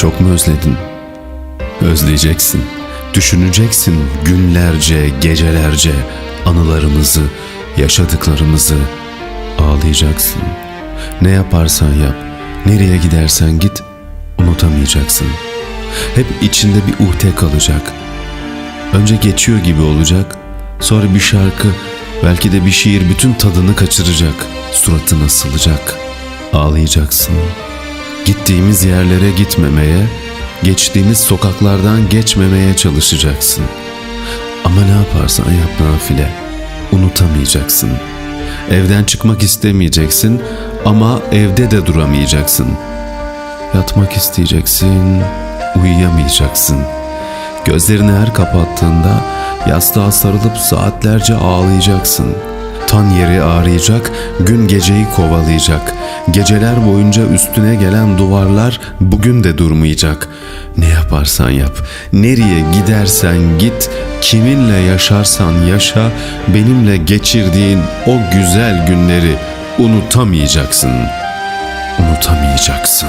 Çok mu özledin? Özleyeceksin. Düşüneceksin günlerce, gecelerce anılarımızı, yaşadıklarımızı. Ağlayacaksın. Ne yaparsan yap, nereye gidersen git, unutamayacaksın. Hep içinde bir uhde kalacak. Önce geçiyor gibi olacak, sonra bir şarkı, belki de bir şiir bütün tadını kaçıracak, suratına sılacak. Ağlayacaksın. Gittiğimiz yerlere gitmemeye, geçtiğimiz sokaklardan geçmemeye çalışacaksın. Ama ne yaparsan yap nafile, unutamayacaksın. Evden çıkmak istemeyeceksin ama evde de duramayacaksın. Yatmak isteyeceksin, uyuyamayacaksın. Gözlerini her kapattığında yastığa sarılıp saatlerce ağlayacaksın. Tan yeri ağrıyacak, gün geceyi kovalayacak. Geceler boyunca üstüne gelen duvarlar bugün de durmayacak. Ne yaparsan yap, nereye gidersen git, kiminle yaşarsan yaşa, benimle geçirdiğin o güzel günleri unutamayacaksın. Unutamayacaksın.